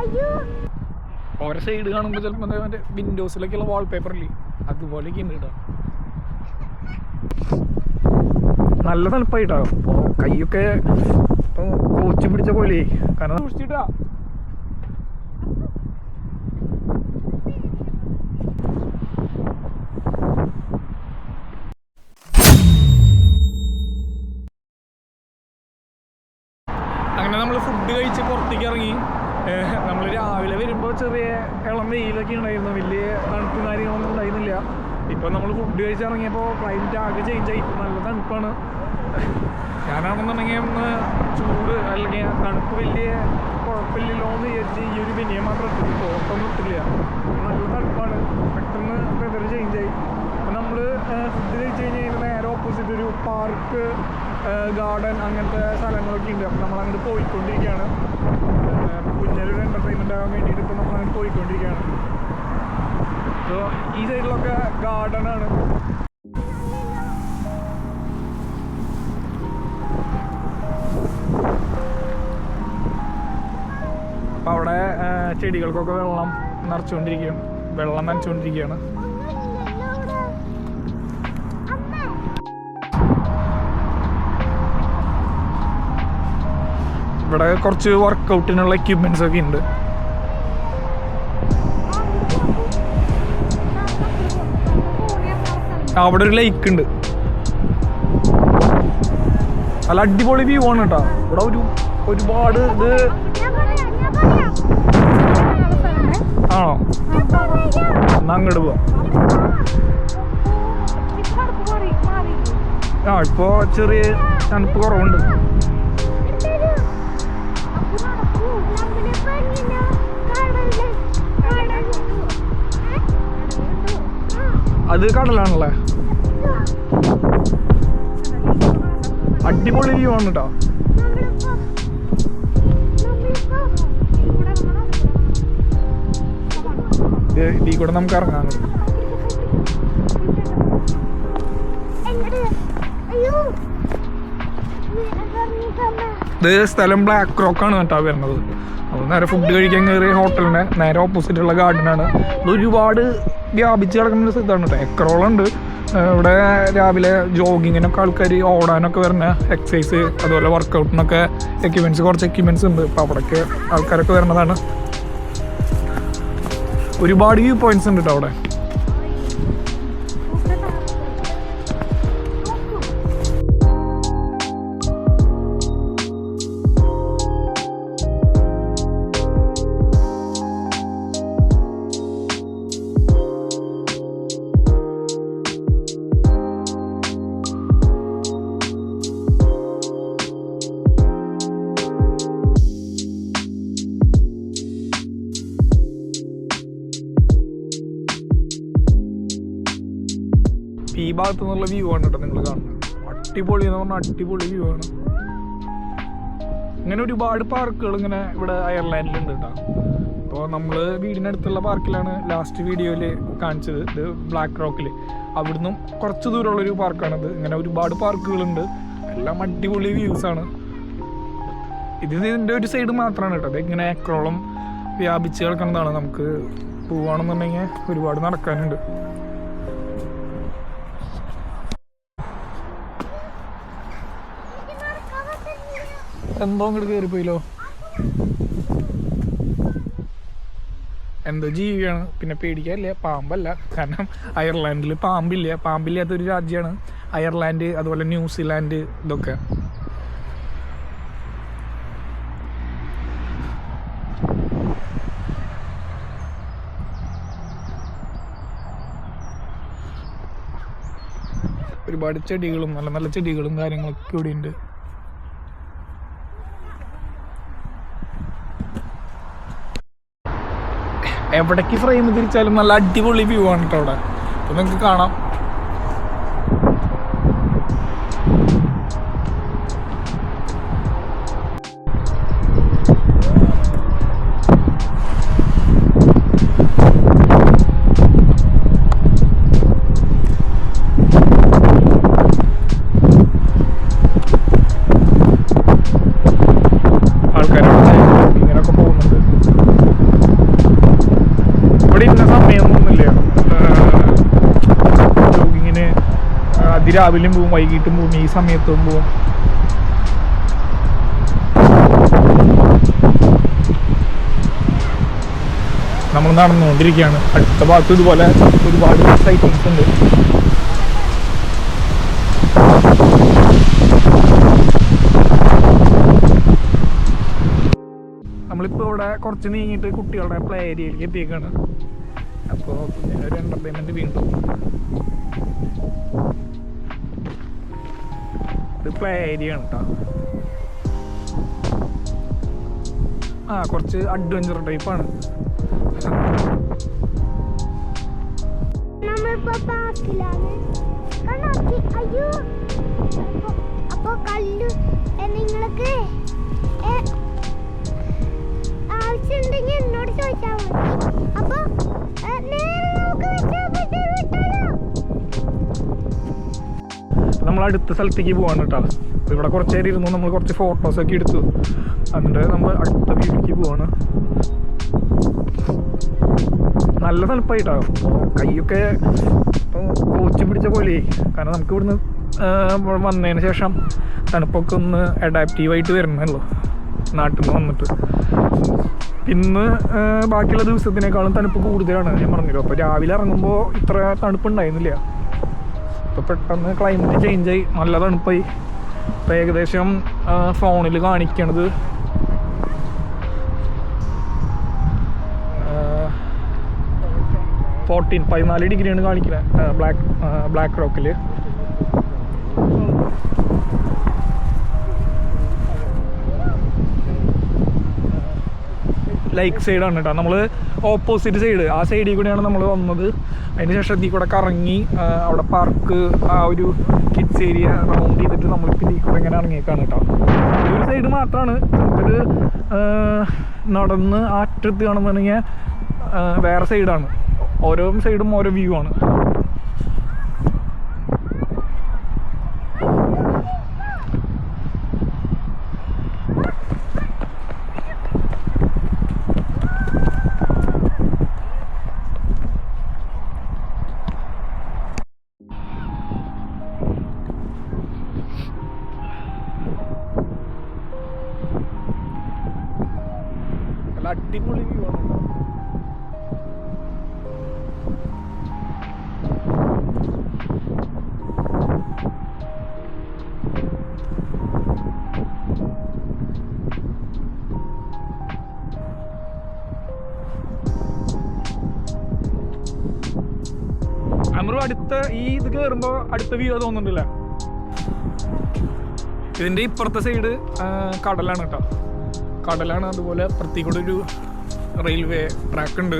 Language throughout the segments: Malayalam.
അയ്യോ ഓരോ സൈഡ് കാണുമ്പോൾ ചിലപ്പോൾ വിൻഡോസിലൊക്കെയുള്ള വാൾപേപ്പർ ഇല്ലേ? അതുപോലെയൊക്കെ നല്ല തണുപ്പായിട്ടോ. കൈയൊക്കെ കോച്ചി പിടിച്ച പോലെ കാരണം സൂക്ഷിച്ചിട്ടാ അങ്ങനെ നമ്മൾ ഫുഡ് കഴിച്ച് പുറത്തേക്ക് ഇറങ്ങി നമ്മൾ രാവിലെ വരുമ്പോൾ ചെറിയ ഇളം വെയിലൊക്കെ ഉണ്ടായിരുന്നു. വലിയ തണുപ്പും കാര്യങ്ങളൊന്നും ഉണ്ടായിരുന്നില്ല. ഇപ്പം നമ്മൾ ഫുഡ് കഴിച്ച് ഇറങ്ങിയപ്പോൾ ക്ലൈമറ്റ് ആകെ ചേഞ്ച് ആയി. നല്ല തണുപ്പാണ്. ഞാനാണെന്നുണ്ടെങ്കിൽ ഒന്ന് ചൂട് അല്ലെങ്കിൽ തണുപ്പ് വലിയ കുഴപ്പമില്ലല്ലോ എന്ന് വിചാരിച്ച് ഈ ഒരു ബനിയ മാത്രം ഇട്ടിട്ട് പുറത്തൊന്നും ഇട്ടില്ല നല്ല തണുപ്പാണ്. പെട്ടെന്ന് വെതർ ചേഞ്ച് ആയി. അപ്പം നമ്മൾ ഫുഡ് കഴിച്ച് കഴിഞ്ഞ് കഴിഞ്ഞാൽ നേരെ ഓപ്പോസിറ്റ് ഒരു പാർക്ക് ഗാർഡൻ അങ്ങനത്തെ സ്ഥലങ്ങളൊക്കെ ഉണ്ട്. അപ്പം നമ്മൾ അങ്ങോട്ട് പോയിക്കൊണ്ടിരിക്കുകയാണ്. കുഞ്ഞൊരു എന്റർടൈൻമെന്റ് ആകാൻ വേണ്ടിയിട്ട് ഇപ്പോൾ നമ്മൾ അങ്ങനെ പോയിക്കൊണ്ടിരിക്കുകയാണ്. അപ്പോൾ ഈ സൈഡിലൊക്കെ ഗാർഡനാണ് അപ്പോൾ അവിടെ ചെടികൾക്കൊക്കെ വെള്ളം നിറച്ചുകൊണ്ടിരിക്കുകയാണ് വെള്ളം നനച്ചുകൊണ്ടിരിക്കുകയാണ്. ഇവിടെ കുറച്ച് വർക്കൗട്ടിനുള്ള എക്യുപ്മെന്റ്സ് ഒക്കെ ഉണ്ട്. അവിടെ ഒരു ലേക്ക് ഉണ്ട്. നല്ല അടിപൊളി വ്യൂ ആണ് കേട്ടോ ഇവിടെ ഒരു ഒരുപാട് ഇത് ആണോ? എന്നാ അങ്ങോട്ട് പോവാം. ആ ഇപ്പോ ചെറിയ തണുപ്പ് കുറവുണ്ട്. അത് കടലാണല്ലേ? അടിപൊളി വ്യൂ ആണ് കേട്ടോ ഇത് ഇതിൽ കൂടെ നമുക്ക് ഇറങ്ങാൻ അയ്യോ ഇത് സ്ഥലം ബ്ലാക്ക് റോക്കാണ് കേട്ടോ വരുന്നത്. അപ്പോൾ നേരെ ഫുഡ് കഴിക്കാൻ കയറിയ ഹോട്ടലിന്റെ നേരെ ഓപ്പോസിറ്റ് ഉള്ള ഗാർഡനാണ് ഇത് ഒരുപാട് വ്യാപിച്ച് കിടക്കുന്ന സ്ഥലത്താണ് കേട്ടോ എക്കറോളുണ്ട്. ഇവിടെ രാവിലെ ജോഗിങ്ങിനൊക്കെ ആൾക്കാർ ഓടാനൊക്കെ വരുന്ന എക്സസൈസ് അതുപോലെ വർക്കൗട്ടിനൊക്കെ എക്യുപ്മെന്റ്സ് കുറച്ച് എക്യുപ്മെന്റ്സ് ഉണ്ട്. അപ്പോൾ അവിടേക്ക് ആൾക്കാരൊക്കെ വരുന്നതാണ് ഒരുപാട് വ്യൂ പോയിന്റ്സ് ഉണ്ട് കേട്ടോ അവിടെ. ഭാഗത്തു നിന്നുള്ള വ്യൂ ആണ് കേട്ടോ നിങ്ങൾ കാണുന്നത്. അടിപൊളി എന്ന് പറഞ്ഞാൽ അടിപൊളി വ്യൂ ആണ്. ഇങ്ങനെ ഒരുപാട് പാർക്കുകൾ ഇങ്ങനെ ഇവിടെ അയർലാൻഡിലുണ്ട് കേട്ടോ. അപ്പോൾ നമ്മൾ വീടിനടുത്തുള്ള പാർക്കിലാണ് ലാസ്റ്റ് വീഡിയോയിൽ കാണിച്ചത്. ഇത് ബ്ലാക്ക് റോക്കിൽ അവിടുന്ന് കുറച്ച് ദൂരമുള്ളൊരു പാർക്കാണിത് ഇങ്ങനെ ഒരുപാട് പാർക്കുകളുണ്ട് എല്ലാം അടിപൊളി വ്യൂസ് ആണ്. ഇത് ഇതിന്റെ ഒരു സൈഡ് മാത്രമാണ് കേട്ടോ. അത് ഇങ്ങനെ ഏക്കറോളം വ്യാപിച്ച് കിടക്കുന്നതാണ്. നമുക്ക് പോവുകയാണെന്നുണ്ടെങ്കിൽ ഒരുപാട് നടക്കാനുണ്ട്. എന്തോ അങ്ങോട്ട് കയറിപ്പോയില്ലോ എന്തോ ജീവിയാണ്. പിന്നെ പേടിക്കാനില്ല പാമ്പല്ല. കാരണം അയർലാൻഡിൽ പാമ്പില്ല. പാമ്പില്ലാത്തൊരു രാജ്യമാണ് അയർലാൻഡ് അതുപോലെ ന്യൂസിലാൻഡ് ഇതൊക്കെ. ഒരുപാട് ചെടികളും നല്ല നല്ല ചെടികളും കാര്യങ്ങളൊക്കെ ഇവിടെ ഉണ്ട് എവിടേക്ക് ഫ്രെയിം തിരിച്ചാലും നല്ല അടിപൊളി വ്യൂ ആണ് കേട്ടോ അവിടെ. അപ്പൊ നിങ്ങൾക്ക് കാണാം. രാവിലെയും പോവും വൈകിട്ടും പോവും ഈ സമയത്തും പോവും. നമ്മൾ നടന്നുകൊണ്ടിരിക്കുകയാണ്. അടുത്ത ഭാഗത്ത് ഇതുപോലെ ഒരുപാട് സൈറ്റിങ്സ് ഉണ്ട്. നമ്മളിപ്പോൾ ഇവിടെ കുറച്ച് നീങ്ങിയിട്ട് കുട്ടികളുടെ പ്ലേ ഏരിയയിലേക്ക് എത്തിയേക്കാണ്. അപ്പോൾ ഒരു എന്റർടൈൻമെന്റ് വീണ്ടും. ഇത് പ്ലേ ഏരിയ ആണ് കേട്ടോ ആ കുറച്ച് അഡ്വഞ്ചർ ടൈപ്പാണ് അപ്പൊ- കല്ലു നിങ്ങൾക്ക് ആവശ്യമുണ്ടെങ്കിൽ എന്നോട് ചോദിച്ചാൽ മതി. അപ്പൊ നമ്മൾ അടുത്ത സ്ഥലത്തേക്ക് പോവാണ് കേട്ടോ. അപ്പോൾ ഇവിടെ കുറച്ച് നേരം ഇരുന്നു നമ്മൾ കുറച്ച് ഫോട്ടോസൊക്കെ എടുത്തു. എന്നിട്ട് നമ്മൾ അടുത്ത വീട്ടിലേക്ക് പോവാണ്. നല്ല തണുപ്പായിട്ടോ. കൈയൊക്കെ കോച്ച് പിടിച്ച പോലെ കാരണം നമുക്ക് ഇവിടുന്ന് വന്നതിന് ശേഷം തണുപ്പൊക്കെ ഒന്ന് അഡാപ്റ്റീവായിട്ട് വരുന്നല്ലോ നാട്ടിൽ നിന്ന് വന്നിട്ട്. ഇന്ന് ബാക്കിയുള്ള ദിവസത്തിനേക്കാളും തണുപ്പ് കൂടുതലാണ് ഞാൻ പറഞ്ഞല്ലോ. അപ്പോൾ രാവിലെ ഇറങ്ങുമ്പോൾ ഇത്ര തണുപ്പ് തണുപ്പുണ്ടായിരുന്നില്ല ഇപ്പോൾ പെട്ടെന്ന് ക്ലൈമറ്റ് ആയി. നല്ല തണുപ്പായി. ഇപ്പോൾ ഏകദേശം ഫോണിൽ കാണിക്കണത് ഫോർട്ടീൻ പതിനാല് ഡിഗ്രിയാണ് കാണിക്കുന്നത് ബ്ലാക്ക് ബ്ലാക്ക് റോക്കിൽ ലൈക്ക് സൈഡാണ് കേട്ടോ നമ്മൾ ഓപ്പോസിറ്റ് സൈഡ് ആ സൈഡിൽ കൂടെയാണ് നമ്മൾ വന്നത്. അതിന് ശേഷം ഇതിൽ കൂടെ കറങ്ങി അവിടെ പാർക്ക് ആ ഒരു കിഡ്സ് ഏരിയ റൗണ്ട് ചെയ്തിട്ട് നമ്മൾ ഇതിൽ കൂടെ ഇങ്ങനെ ഇറങ്ങിയേക്കാണ് കേട്ടോ ഈ ഒരു സൈഡ് മാത്രമാണ് ആ, നടന്ന് ആറ്റത്ത് കാണുന്നുണ്ടെങ്കിൽ വേറെ സൈഡാണ് ഓരോ സൈഡും ഓരോ വ്യൂ ആണ്. നല്ല അടിപൊളി വ്യൂ ആണ് അടുത്ത ഈ ഇത് കയറുമ്പോ അടുത്ത വ്യൂ തോന്നുന്നുണ്ടല്ലേ? ഇതിന്റെ ഇപ്പുറത്തെ സൈഡ് കടലാണ് കേട്ടോ. കടലാണ്. അതുപോലെ പ്രത്യേകൂടെ ഒരു റെയിൽവേ ട്രാക്ക് ഉണ്ട്.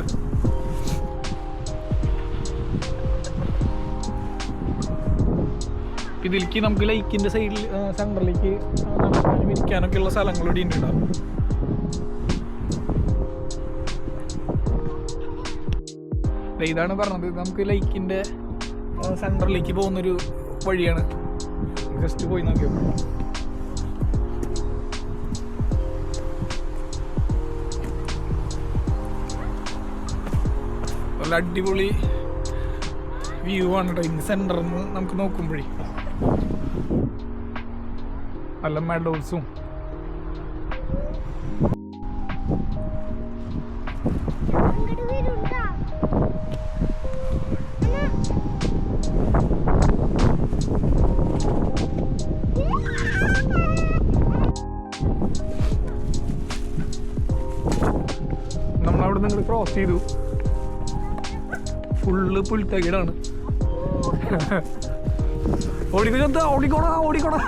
ഇതിലേക്ക് നമുക്ക് ലൈക്കിന്റെ സൈഡിൽ സെന്ററിലേക്ക് നടക്കാനും ഇരിക്കാനൊക്കെ ഉള്ള സ്ഥലങ്ങൾ ഇവിടെ ഉണ്ട് ഇതാണ് പറഞ്ഞത്. നമുക്ക് ലൈക്കിന്റെ സെന്ററിലേക്ക് പോകുന്നൊരു വഴിയാണ്. ജസ്റ്റ് പോയി നോക്കിയോ നല്ല അടിപൊളി വ്യൂ ആണ് ഇന്ന് സെന്ററിൽ നിന്ന് നമുക്ക് നോക്കുമ്പോഴേ. നല്ല മെഡോസും വരുണ്ടാ. നമ്മളവിടെ നിങ്ങൾ ക്രോസ് ചെയ്തു. ഫുള്ള് പുൽത്തകിടാണ് ഓടിക്കോ ചന്ത ഓടിക്കോടാ ഓടിക്കോടാ.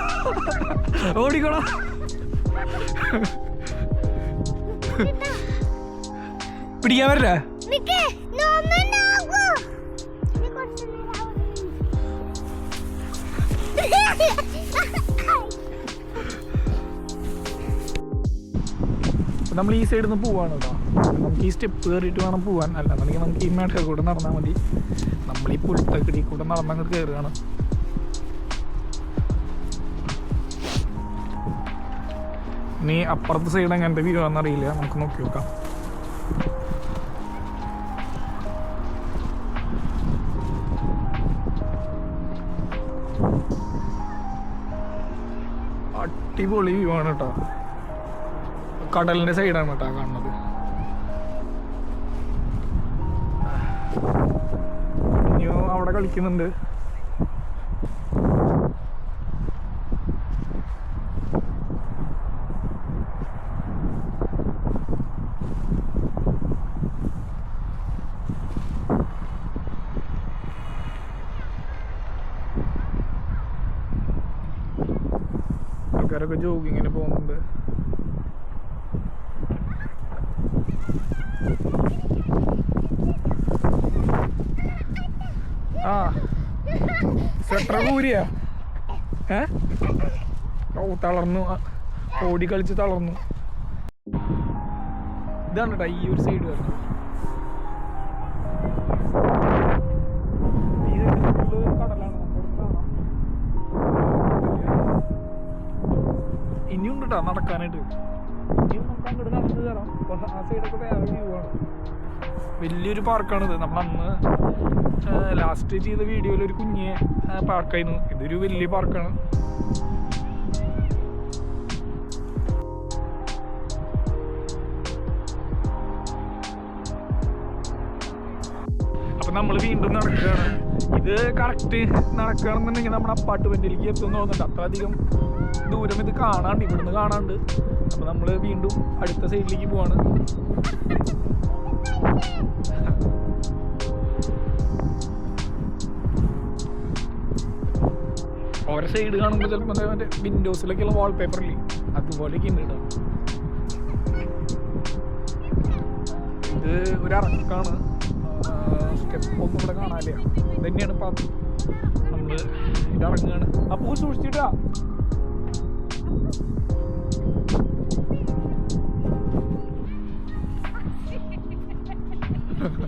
ഓടിക്കോടാ. പിടിക്കാൻ വരില്ല? നമ്മൾ ഈ സൈഡിൽ നിന്ന് പോവാണോ കേട്ടോ. നമുക്ക് ഈ സ്റ്റെപ്പ് കയറിയിട്ട് വേണം പോവാൻ. അല്ലാന്നുണ്ടെങ്കിൽ നമുക്ക് ഈ മേട കൂടെ നടന്നാൽ മതി. നമ്മൾ ഈ പുൽത്തക്കിടി കൂടെ നടന്നങ്ങോട്ട് കയറുകയാണ്. ഇനി അപ്പുറത്തെ സൈഡ് എങ്ങനത്തെ വ്യൂ ആണെന്നറിയില്ല നമുക്ക് നോക്കി നോക്കാം. അടിപൊളി വ്യൂ ആണ് കേട്ടോ. കടലിന്റെ സൈഡാണ് കേട്ടോ കാണുന്നത്. ഇനിയോ അവിടെ കളിക്കുന്നുണ്ട്. ആൾക്കാരൊക്കെ ജോഗിങ്ങിന് പോകുന്നുണ്ട് ആ സെട്ര കൂരിയാ ഏ? ഓ തളർന്നു. ഓടി കളിച്ച് തളർന്നു. ഇതാണ് കേട്ടോ ഈ ഒരു സൈഡ് വരുന്നത്. ഈ side full കടലാണ്. നമുക്ക് കാണാം ഇനിയും കേട്ടോ നടക്കാനായിട്ട്. ഇനിയും നമുക്ക് അങ്ങോട്ട് നടന്ന് കയറാം ആ സൈഡൊക്കെ വേറെ വ്യൂ ആണ്. വലിയൊരു പാർക്കാണിത് നമ്മൾ അന്ന് ലാസ്റ്റ് ചെയ്ത വീഡിയോയിൽ ഒരു കുഞ്ഞ് പാർക്കായിരുന്നു ഇതൊരു വലിയ പാർക്കാണ് അപ്പൊ നമ്മൾ വീണ്ടും നടക്കുകയാണ്. ഇത് കറക്റ്റ് നടക്കുകയാണെന്നുണ്ടെങ്കിൽ നമ്മുടെ അപ്പാർട്ട്മെന്റിലേക്ക് എത്തും തോന്നുന്നുണ്ട്. അത്ര അധികം ദൂരം ഇത് കാണാണ്ട് ഇവിടുന്ന് കാണാണ്ട്. അപ്പൊ നമ്മൾ വീണ്ടും അടുത്ത സൈഡിലേക്ക് പോവാണ്. ഓരോ സൈഡ് കാണുമ്പോൾ ചിലപ്പോൾ മറ്റേ വിൻഡോസിലൊക്കെയുള്ള വാൾപേപ്പറിൽ അതുപോലെയൊക്കെ ഉണ്ട് കേട്ടോ ഇത് ഒരു അറക്കാണ്. സ്റ്റെപ്പ് ഒന്നും ഇവിടെ കാണാനില്ല. തന്നെയാണ് പാത്ത് നമ്മൾ ഇത് ഇറങ്ങുകയാണ് അപ്പൂ സൂക്ഷിച്ചിട്ടാ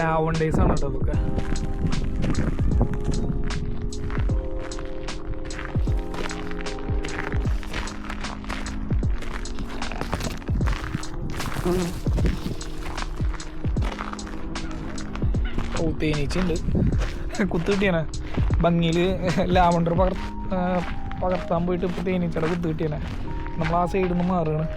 ലാവൺ ഡേയ്സ് ആണ് കേട്ടോ അതൊക്കെ ഓ തേനീച്ചുണ്ട് കുത്ത് കിട്ടിയാണ് ഭംഗിയിൽ ലാവണ്ടർ പകർ പകർത്താൻ പോയിട്ട് ഇപ്പോൾ തേനീച്ചയുടെ കുത്ത് കിട്ടിയാണ് നമ്മൾ ആ സൈഡിൽ നിന്ന് മാറുകയാണ്.